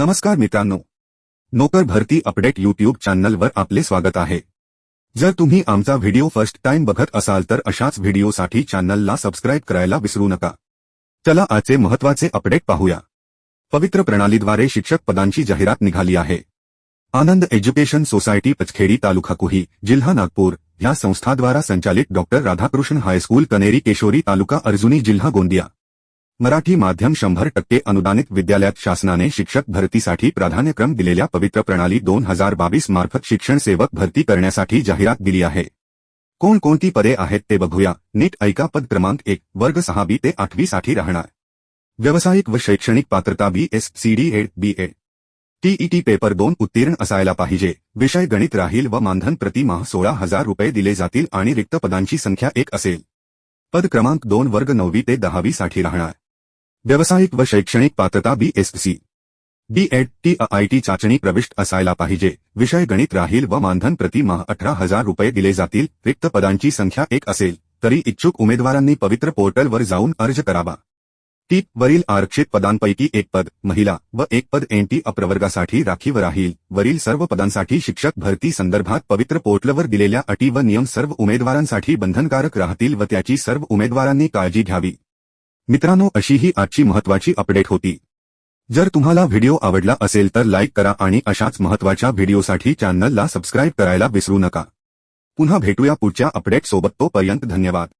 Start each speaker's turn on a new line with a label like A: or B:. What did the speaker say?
A: नमस्कार मित्रांनो. नोकर भरती अपडेट यूट्यूब चॅनलवर आपले स्वागत आहे. जर तुम्ही आमचा व्हिडिओ फ़र्स्ट टाइम बघत असाल तर अशाच व्हिडिओसाठी चॅनलला सबस्क्राईब करायला विसरू नका. चला आजचे महत्वाचे अपडेट पाहूया. पवित्र प्रणालीद्वारे शिक्षक पदांची जाहिरात निघाली आहे. आनंद एज्युकेशन सोसायटी पचखेडी तालुका कुही, जिल्हा नागपूर, या संस्थाद्वारा संचालित doctor Radhakrishna high school Kaneri Keshori taluka Arjuni जिल्हा गोंदिया. मराठी माध्यम शंभर टक्के अनुदानित विद्यालयात शासनाने शिक्षक भरतीसाठी प्राधान्यक्रम दिलेल्या पवित्र प्रणाली दोन हज़ार बावीस मार्फत शिक्षण सेवक भरती करण्यासाठी जाहिरात दिली आहे. कोणकोणती पदे आहेत ते बघूया. नीट ऐका पद क्रमांक एक, वर्ग सहा बी ते आठवी साठी राहणार. व्यावसायिक व शैक्षणिक पात्रता B S C D Ed B Ed TET paper दोन उत्तीर्ण असायला पाहिजे. विषय गणित राहील व मानधन प्रतिमाह सोळा हज़ार रुपये दिले जातील आणि रिक्त पदांची संख्या एक असेल. पद क्रमांक दोन, वर्ग नववी ते दहावी साठी राहणार. व्यावसायिक व शैक्षणिक पात्रता B S C B Ed T I T चाचणी प्रविष्ट असायला पाहिजे. विषय गणित राहील व मानधन प्रतिमाह अठरा हजार रुपये दिले जातील. रिक्त पदांची संख्या एक असेल तरी इच्छुक उमेदवारांनी पवित्र पोर्टलवर जाऊन अर्ज करावा. टीप वरील आरक्षित पदांपैकी एक पद महिला व एक पद एनटी अप्रवर्गासाठी राखीव राहील. वरील सर्व पदांसाठी शिक्षक भरती संदर्भात पवित्र पोर्टलवर दिलेल्या अटी व नियम सर्व उमेदवारांसाठी बंधनकारक राहतील व त्याची सर्व उमेदवारांनी काळजी घ्यावी. मित्रांनो अशी ही आजची महत्वाची अपडेट होती. जर तुम्हाला व्हिडिओ आवडला असेल तर लाईक करा आणि अशाच महत्त्वाच्या व्हिडिओसाठी चॅनलला सबस्क्राईब करायला विसरू नका. पुन्हा भेटूया पुढच्या अपडेट सोबत तोपर्यंत धन्यवाद.